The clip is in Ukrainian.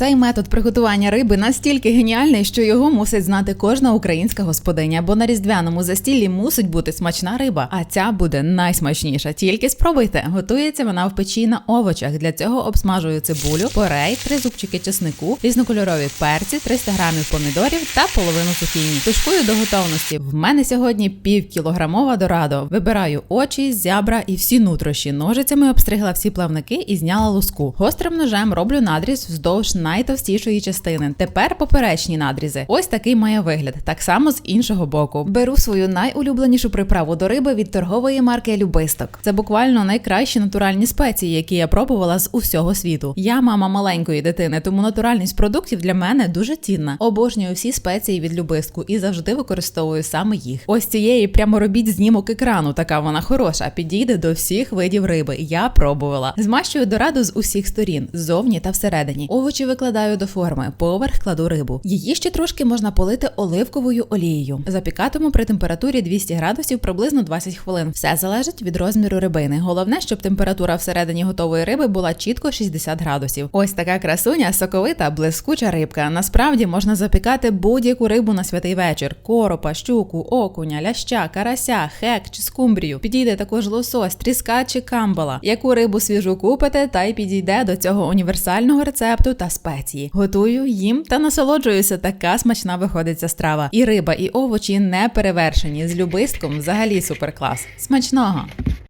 Цей метод приготування риби настільки геніальний, що його мусить знати кожна українська господиня, бо на різдвяному застіллі мусить бути смачна риба, а ця буде найсмачніша. Тільки спробуйте. Готується вона в печі на овочах. Для цього обсмажую цибулю, порей, три зубчики чеснику, різнокольорові перці, 300 грамів помідорів та половину цукіні. Тушкую до готовності. В мене сьогодні півкілограмова дорадо. Вибираю очі, зябра і всі нутрощі. Ножицями обстригла всі плавники і зняла луску. Гострим ножем роблю надріз вздовж найтовстішої частини. Тепер поперечні надрізи. Ось такий має вигляд. Так само з іншого боку. Беру свою найулюбленішу приправу до риби від торгової марки Любисток. Це буквально найкращі натуральні спеції, які я пробувала з усього світу. Я мама маленької дитини, тому натуральність продуктів для мене дуже цінна. Обожнюю всі спеції від любистку і завжди використовую саме їх. Ось цієї прямо робіть знімок екрану. Така вона хороша. Підійде до всіх видів риби. Я пробувала. Змащую дораду з усіх сторін, ззовні та всередині. Овочі викладаю до форми, поверх кладу рибу. Її ще трошки можна полити оливковою олією. Запікатиму при температурі 200 градусів приблизно 20 хвилин. Все залежить від розміру рибини. Головне, щоб температура всередині готової риби була чітко 60 градусів. Ось така красуня, соковита, блискуча рибка. Насправді можна запікати будь-яку рибу на святий вечір: коропа, щуку, окуня, ляща, карася, хек чи скумбрію. Підійде також лосось, тріска чи камбала. Яку рибу свіжу купите, та й підійде до цього універсального рецепту та спеції. Готую їм та насолоджуюся. Така смачна виходить страва. І риба, і овочі не перевершені. З любистком взагалі суперклас. Смачного!